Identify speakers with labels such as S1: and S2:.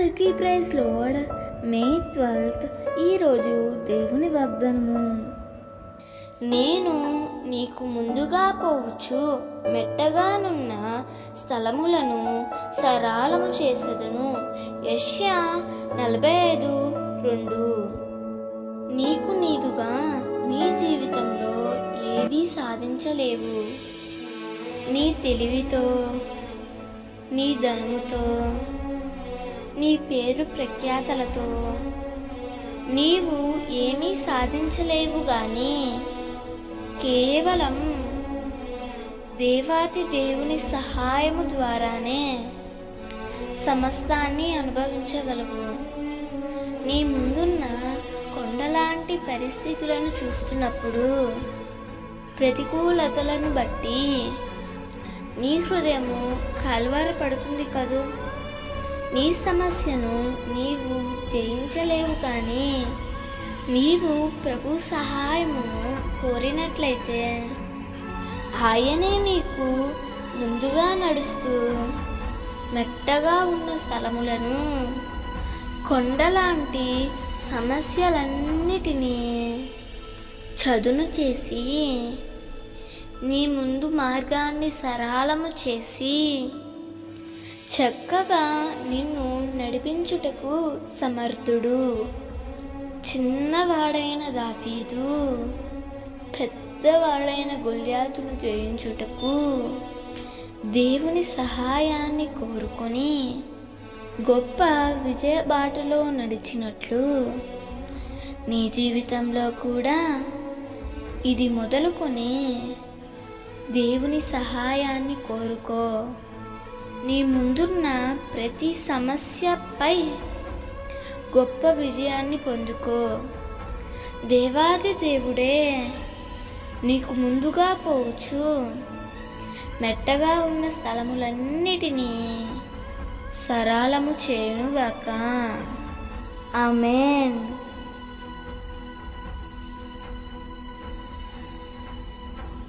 S1: అందరికీ praise load May twelfth ఈరోజు దేవుని వాగ్దానము.
S2: నేను నీకు ముందుగా పోవచ్చు. మెట్టగానున్న స్థలములను సరాలము చేసేదను. యష్యా నలభై ఐదు రెండు. నీకు నీవుగా నీ జీవితంలో ఏదీ సాధించలేవు. నీ తెలివితో నీ ధనముతో నీ పేరు ప్రఖ్యాతలతో. నీవు ఏమీ సాధించలేవు గాని కేవలం దేవాతి దేవుని సహాయము ద్వారానే సమస్తాన్ని అనుభవించగలవు. నీ ముందున్న కొండలాంటి పరిస్థితులను చూస్తున్నప్పుడు ప్రతికూలతలను బట్టి నీ హృదయము కలవరపడుతుంది కదూ? నీ సమస్యను నీవు జయించలేవు కానీ నీవు ప్రభు సహాయమును కోరినట్లయితే ఆయనే నీకు ముందుగా నడుస్తూ మెట్టగా ఉన్న స్థలములను కొండలాంటి సమస్యలన్నిటినీ చదును చేసి నీ ముందు మార్గాన్ని సరళము చేసి చక్కగా నిన్ను నడిపించుటకు సమర్థుడు. చిన్నవాడైన దాఫీదు పెద్దవాడైన గొల్యాతును జయించుటకు దేవుని సహాయాన్ని కోరుకొని గొప్ప విజయ బాటలో నడిచినట్లు నీ జీవితంలో కూడా ఇది మొదలుకొని దేవుని సహాయాన్ని కోరుకో. నీ ముందున్న ప్రతి సమస్యపై గొప్ప విజయాన్ని పొందుకో. దేవాది దేవుడే నీకు ముందుగా పోవచ్చు. మెట్టగా ఉన్న స్థలములన్నిటినీ సరళము చేయునుగాక. ఆమెన్.